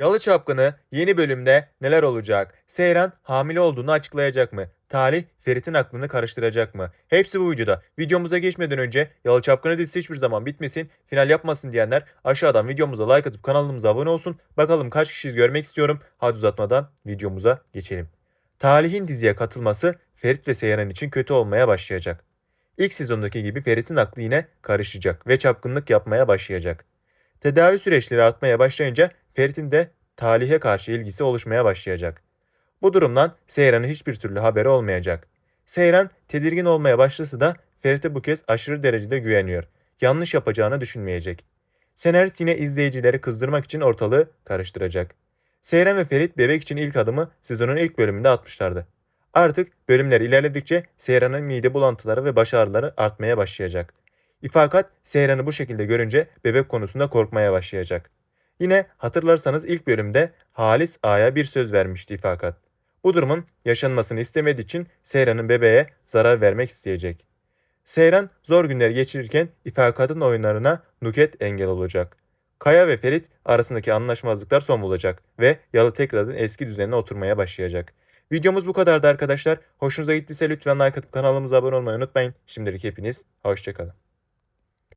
Yalı Çapkını yeni bölümde neler olacak? Seyran hamile olduğunu açıklayacak mı? Talih Ferit'in aklını karıştıracak mı? Hepsi bu videoda. Videomuza geçmeden önce Yalı Çapkını dizisi hiçbir zaman bitmesin, final yapmasın diyenler aşağıdan videomuza like atıp kanalımıza abone olsun. Bakalım kaç kişiyiz görmek istiyorum. Hadi uzatmadan videomuza geçelim. Talih'in diziye katılması Ferit ve Seyran için kötü olmaya başlayacak. İlk sezondaki gibi Ferit'in aklı yine karışacak ve çapkınlık yapmaya başlayacak. Tedavi süreçleri artmaya başlayınca Ferit'in de Talih'e karşı ilgisi oluşmaya başlayacak. Bu durumdan Seyran'ın hiçbir türlü haberi olmayacak. Seyran tedirgin olmaya başlasa da Ferit'e bu kez aşırı derecede güveniyor. Yanlış yapacağını düşünmeyecek. Senarist yine izleyicileri kızdırmak için ortalığı karıştıracak. Seyran ve Ferit bebek için ilk adımı sezonun ilk bölümünde atmışlardı. Artık bölümler ilerledikçe Seyran'ın mide bulantıları ve baş ağrıları artmaya başlayacak. İfakat Seyran'ı bu şekilde görünce bebek konusunda korkmaya başlayacak. Yine hatırlarsanız ilk bölümde Halis A'ya bir söz vermişti İfakat. Bu durumun yaşanmasını istemediği için Seyran'ın bebeğe zarar vermek isteyecek. Seyran zor günler geçirirken İfakat'ın oyunlarına Nuket engel olacak. Kaya ve Ferit arasındaki anlaşmazlıklar son bulacak ve Yalı tekrardan eski düzenine oturmaya başlayacak. Videomuz bu kadardı arkadaşlar. Hoşunuza gittiyse lütfen like atıp kanalımıza abone olmayı unutmayın. Şimdilik hepiniz hoşçakalın.